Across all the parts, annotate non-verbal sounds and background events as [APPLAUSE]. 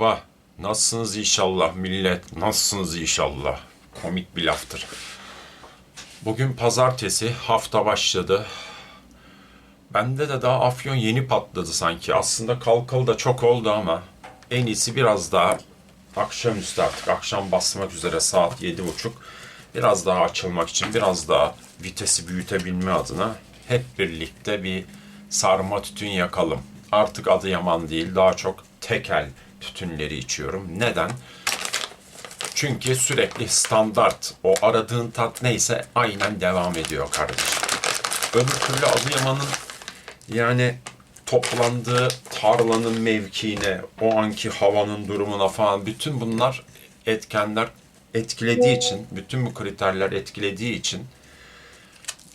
Merhaba. Nasılsınız inşallah millet? Nasılsınız inşallah? Komik bir laftır. Bugün pazartesi, hafta başladı. Bende de daha afyon yeni patladı sanki. Aslında kalkalı da çok oldu ama en iyisi biraz daha akşamüstü artık. Akşam basmak üzere saat yedi buçuk. Biraz daha açılmak için, biraz daha vitesi büyütebilme adına hep birlikte bir sarma tütün yakalım. Artık Adıyaman değil, daha çok tekel tütünleri içiyorum. Neden? Çünkü sürekli standart, o aradığın tat neyse aynen devam ediyor kardeşim. Öbür türlü Adıyaman'ın yani toplandığı tarlanın mevkiine, o anki havanın durumuna falan bütün bunlar etkenler etkilediği için, bütün bu kriterler etkilediği için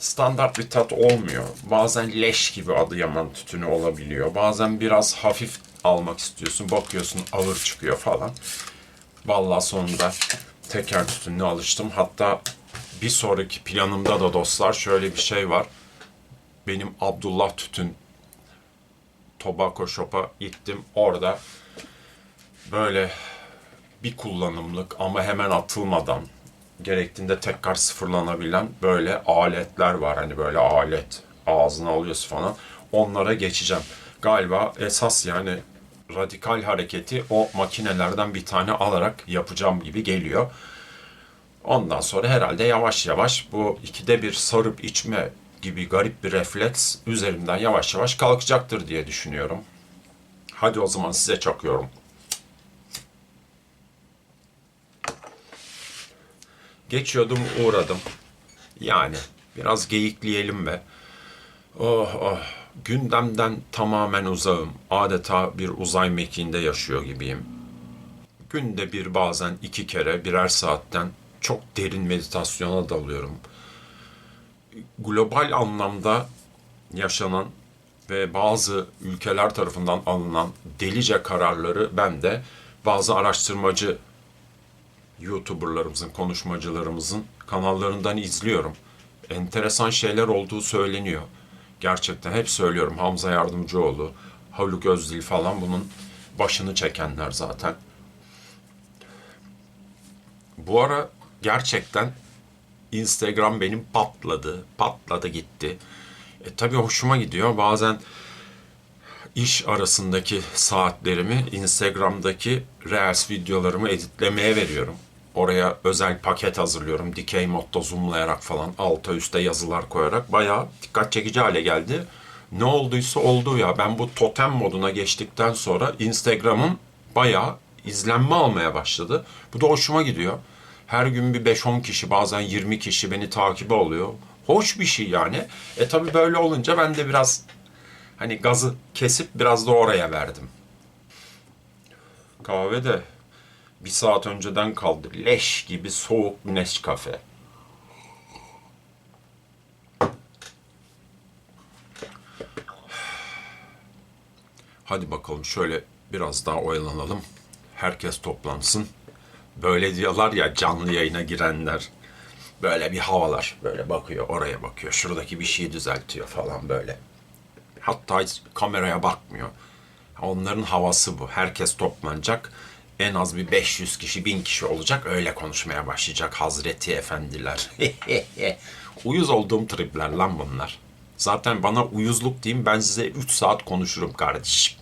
standart bir tat olmuyor. Bazen leş gibi Adıyaman tütünü olabiliyor. Bazen biraz hafif almak istiyorsun, bakıyorsun ağır çıkıyor falan. Vallahi sonunda teker tütününe alıştım. Hatta bir sonraki planımda da dostlar şöyle bir şey var. Benim Abdullah Tütün Tobacco Shop'a gittim. Orada böyle bir kullanımlık ama hemen atılmadan gerektiğinde tekrar sıfırlanabilen böyle aletler var. Hani böyle alet ağzına alıyorsun falan. Onlara geçeceğim. Galiba esas yani radikal hareketi o makinelerden bir tane alarak yapacağım gibi geliyor. Ondan sonra herhalde yavaş yavaş bu ikide bir sarıp içme gibi garip bir refleks üzerimden yavaş yavaş kalkacaktır diye düşünüyorum. Hadi o zaman size çakıyorum. Geçiyordum uğradım. Yani biraz geyikleyelim ve oh oh gündemden tamamen uzağım. Adeta bir uzay mekiğinde yaşıyor gibiyim. Günde bir bazen iki kere birer saatten çok derin meditasyona dalıyorum. Global anlamda yaşanan ve bazı ülkeler tarafından alınan delice kararları ben de bazı araştırmacı YouTuber'larımızın, konuşmacılarımızın kanallarından izliyorum. Enteresan şeyler olduğu söyleniyor. Gerçekten hep söylüyorum Hamza Yardımcıoğlu, Haluk Özdil falan bunun başını çekenler zaten. Bu ara gerçekten Instagram benim patladı, patladı gitti. E tabii hoşuma gidiyor. Bazen iş arasındaki saatlerimi Instagram'daki Reels videolarımı editlemeye veriyorum. Oraya özel paket hazırlıyorum. Dikey modda zoomlayarak falan alta üste yazılar koyarak bayağı dikkat çekici hale geldi. Ne olduysa oldu ya. Ben bu totem moduna geçtikten sonra Instagram'ım bayağı izlenme almaya başladı. Bu da hoşuma gidiyor. Her gün bir 5-10 kişi bazen 20 kişi beni takibe alıyor. Hoş bir şey yani. E tabi böyle olunca ben de biraz hani gazı kesip biraz da oraya verdim. Kahve de bir saat önceden kaldı. Leş gibi soğuk bir Nescafe. Hadi bakalım şöyle biraz daha oyalanalım. Herkes toplansın. Böyle diyorlar ya canlı yayına girenler. Böyle bir havalar. Böyle bakıyor oraya bakıyor. Şuradaki bir şeyi düzeltiyor falan böyle. Hatta hiç kameraya bakmıyor. Onların havası bu. Herkes toplanacak. En az bir 500 kişi, 1000 kişi olacak. Öyle konuşmaya başlayacak Hazreti Efendiler. [LAUGHS] Uyuz olduğum tripler lan bunlar. Zaten bana uyuzluk diyeyim ben size 3 saat konuşurum kardeşim.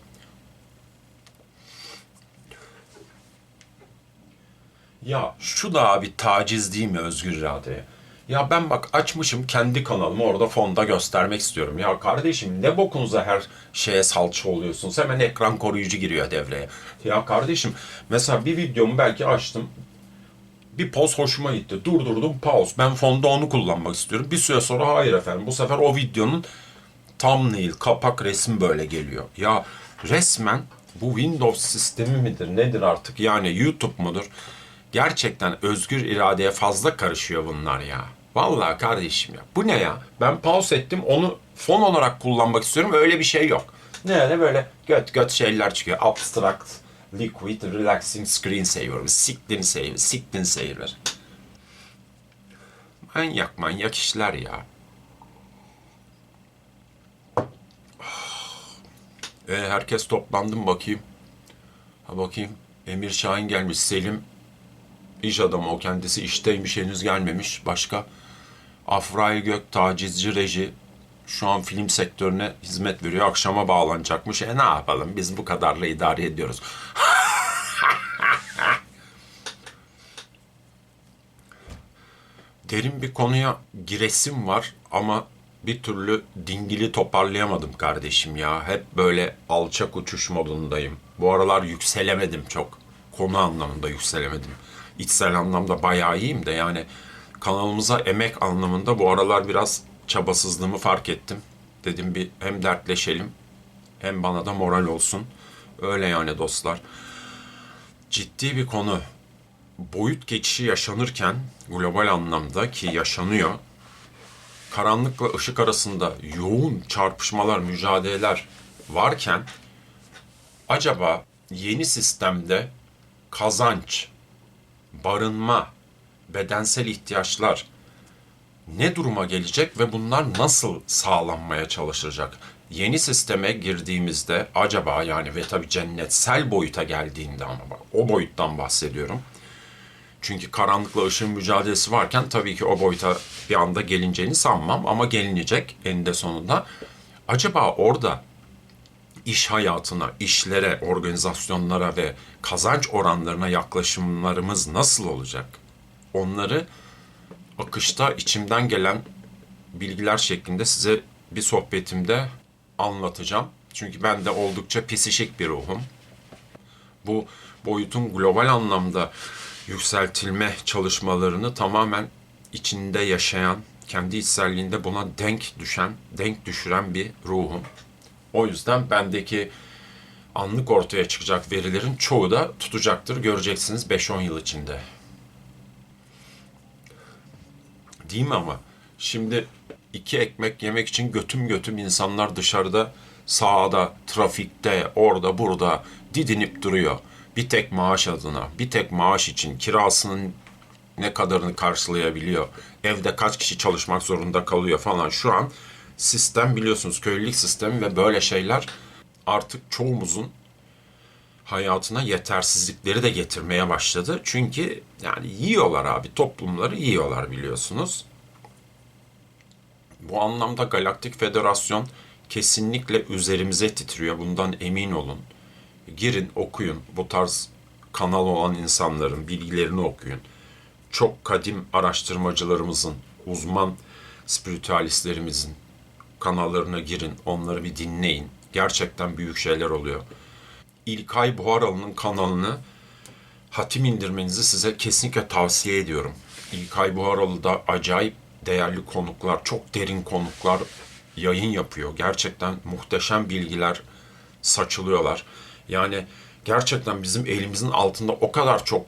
Ya şu da abi taciz değil mi özgür iradeye? Ya ben bak açmışım kendi kanalımı orada fonda göstermek istiyorum. Ya kardeşim ne bokunuza her şeye salça oluyorsunuz? Hemen ekran koruyucu giriyor devreye. Ya kardeşim mesela bir videomu belki açtım. Bir poz hoşuma gitti. Durdurdum pause. Ben fonda onu kullanmak istiyorum. Bir süre sonra hayır efendim. Bu sefer o videonun thumbnail, kapak resim böyle geliyor. Ya resmen bu Windows sistemi midir nedir artık yani YouTube mudur? Gerçekten özgür iradeye fazla karışıyor bunlar ya. Vallahi kardeşim ya. Bu ne ya? Ben pause ettim onu fon olarak kullanmak istiyorum. Öyle bir şey yok. Ne ne böyle göt göt şeyler çıkıyor. Abstract, liquid, relaxing screensaver. Siktin saver, siktin saver. Manyak manyak işler ya. E, herkes toplandı mı bakayım? Ha bakayım. Emir Şahin gelmiş. Selim iş adamı o kendisi işteymiş henüz gelmemiş. Başka Afrail Gök tacizci reji şu an film sektörüne hizmet veriyor. Akşama bağlanacakmış. E ne yapalım biz bu kadarla idare ediyoruz. [LAUGHS] Derin bir konuya giresim var ama bir türlü dingili toparlayamadım kardeşim ya. Hep böyle alçak uçuş modundayım. Bu aralar yükselemedim çok. Konu anlamında yükselemedim. İçsel anlamda bayağı iyiyim de yani kanalımıza emek anlamında bu aralar biraz çabasızlığımı fark ettim. Dedim bir hem dertleşelim hem bana da moral olsun. Öyle yani dostlar. Ciddi bir konu boyut geçişi yaşanırken global anlamda ki yaşanıyor karanlıkla ışık arasında yoğun çarpışmalar, mücadeleler varken acaba yeni sistemde kazanç, barınma, bedensel ihtiyaçlar ne duruma gelecek ve bunlar nasıl sağlanmaya çalışılacak? Yeni sisteme girdiğimizde acaba yani ve tabii cennetsel boyuta geldiğinde ama o boyuttan bahsediyorum. Çünkü karanlıkla ışığın mücadelesi varken tabii ki o boyuta bir anda gelineceğini sanmam ama gelinecek eninde sonunda. Acaba orada iş hayatına, işlere, organizasyonlara ve kazanç oranlarına yaklaşımlarımız nasıl olacak? Onları akışta içimden gelen bilgiler şeklinde size bir sohbetimde anlatacağım. Çünkü ben de oldukça pisişik bir ruhum. Bu boyutun global anlamda yükseltilme çalışmalarını tamamen içinde yaşayan, kendi içselliğinde buna denk düşen, denk düşüren bir ruhum. O yüzden bendeki anlık ortaya çıkacak verilerin çoğu da tutacaktır. Göreceksiniz 5-10 yıl içinde. Değil mi ama? Şimdi iki ekmek yemek için götüm götüm insanlar dışarıda sağda, trafikte, orada burada didinip duruyor. Bir tek maaş adına, bir tek maaş için kirasının ne kadarını karşılayabiliyor, evde kaç kişi çalışmak zorunda kalıyor falan. Şu an sistem biliyorsunuz köylülük sistemi ve böyle şeyler artık çoğumuzun hayatına yetersizlikleri de getirmeye başladı. Çünkü yani yiyorlar abi toplumları yiyorlar biliyorsunuz. Bu anlamda Galaktik Federasyon kesinlikle üzerimize titriyor. Bundan emin olun. Girin okuyun bu tarz kanal olan insanların bilgilerini okuyun. Çok kadim araştırmacılarımızın, uzman spiritüalistlerimizin kanallarına girin, onları bir dinleyin. Gerçekten büyük şeyler oluyor. İlkay Buharalı'nın kanalını hatim indirmenizi size kesinlikle tavsiye ediyorum. İlkay Buharalı'da acayip değerli konuklar, çok derin konuklar yayın yapıyor. Gerçekten muhteşem bilgiler saçılıyorlar. Yani gerçekten bizim elimizin altında o kadar çok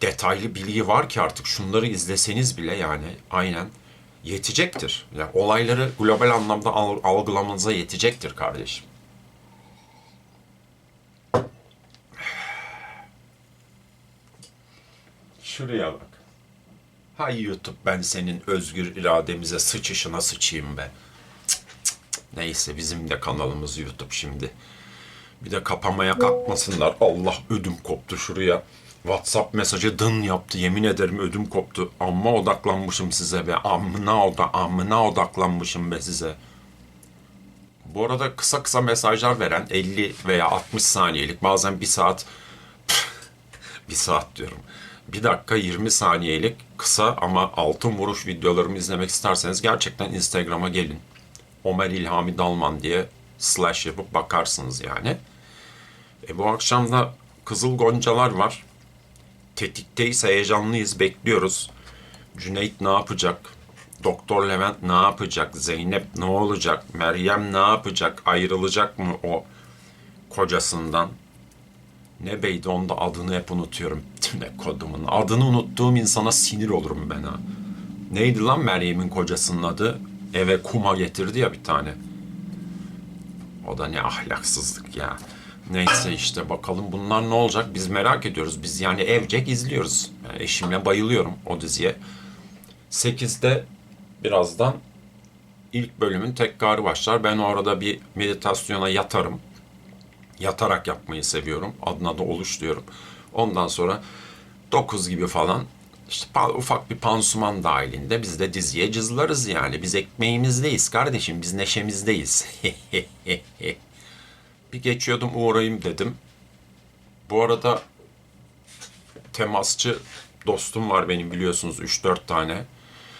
detaylı bilgi var ki artık şunları izleseniz bile yani aynen yetecektir. Yani olayları global anlamda al- algılamanıza yetecektir kardeşim. Şuraya bak. Hay YouTube ben senin özgür irademize sıçışına sıçayım be. Cık, cık, cık. Neyse bizim de kanalımız YouTube şimdi. Bir de kapamaya kalkmasınlar. Allah ödüm koptu şuraya. WhatsApp mesajı dın yaptı. Yemin ederim ödüm koptu. Amma odaklanmışım size be. Amına oda, amına odaklanmışım be size. Bu arada kısa kısa mesajlar veren 50 veya 60 saniyelik bazen bir saat bir saat diyorum. Bir dakika 20 saniyelik kısa ama altın vuruş videolarımı izlemek isterseniz gerçekten Instagram'a gelin. Ömer İlhami Dalman diye slash yapıp bakarsınız yani. E, bu akşam da Kızıl Goncalar var. Tetikteyiz, heyecanlıyız, bekliyoruz. Cüneyt ne yapacak? Doktor Levent ne yapacak? Zeynep ne olacak? Meryem ne yapacak? Ayrılacak mı o kocasından? Ne beydi onun da adını hep unutuyorum. [LAUGHS] Ne kodumun. Adını unuttuğum insana sinir olurum ben ha. Neydi lan Meryem'in kocasının adı? Eve kuma getirdi ya bir tane. O da ne ahlaksızlık ya. Neyse işte bakalım bunlar ne olacak biz merak ediyoruz. Biz yani evcek izliyoruz. Yani eşimle bayılıyorum o diziye. 8'de birazdan ilk bölümün tekrarı başlar. Ben o arada bir meditasyona yatarım. Yatarak yapmayı seviyorum. Adına da oluş diyorum. Ondan sonra 9 gibi falan işte ufak bir pansuman dahilinde biz de diziye cızlarız yani. Biz ekmeğimizdeyiz kardeşim. Biz neşemizdeyiz. [LAUGHS] bir geçiyordum uğrayayım dedim. Bu arada temasçı dostum var benim biliyorsunuz 3-4 tane.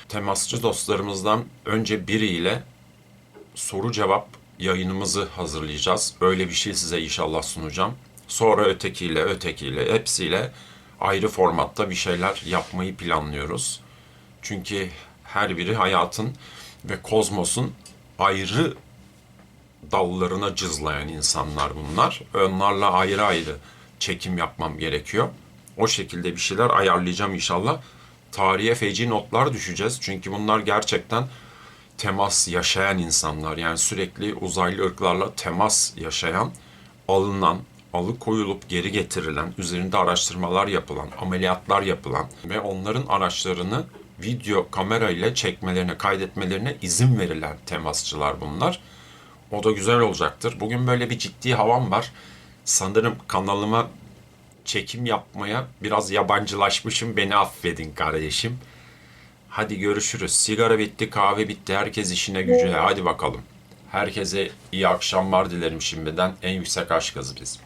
Temasçı dostlarımızdan önce biriyle soru cevap yayınımızı hazırlayacağız. Öyle bir şey size inşallah sunacağım. Sonra ötekiyle, ötekiyle, hepsiyle ayrı formatta bir şeyler yapmayı planlıyoruz. Çünkü her biri hayatın ve kozmosun ayrı dallarına cızlayan insanlar bunlar. Onlarla ayrı ayrı çekim yapmam gerekiyor. O şekilde bir şeyler ayarlayacağım inşallah. Tarihe feci notlar düşeceğiz. Çünkü bunlar gerçekten temas yaşayan insanlar. Yani sürekli uzaylı ırklarla temas yaşayan, alınan, alıkoyulup geri getirilen, üzerinde araştırmalar yapılan, ameliyatlar yapılan ve onların araçlarını video kamera ile çekmelerine, kaydetmelerine izin verilen temasçılar bunlar. O da güzel olacaktır. Bugün böyle bir ciddi havam var. Sanırım kanalıma çekim yapmaya biraz yabancılaşmışım. Beni affedin kardeşim. Hadi görüşürüz. Sigara bitti, kahve bitti. Herkes işine gücüne. Hadi bakalım. Herkese iyi akşamlar dilerim şimdiden. En yüksek aşk hızı bizim.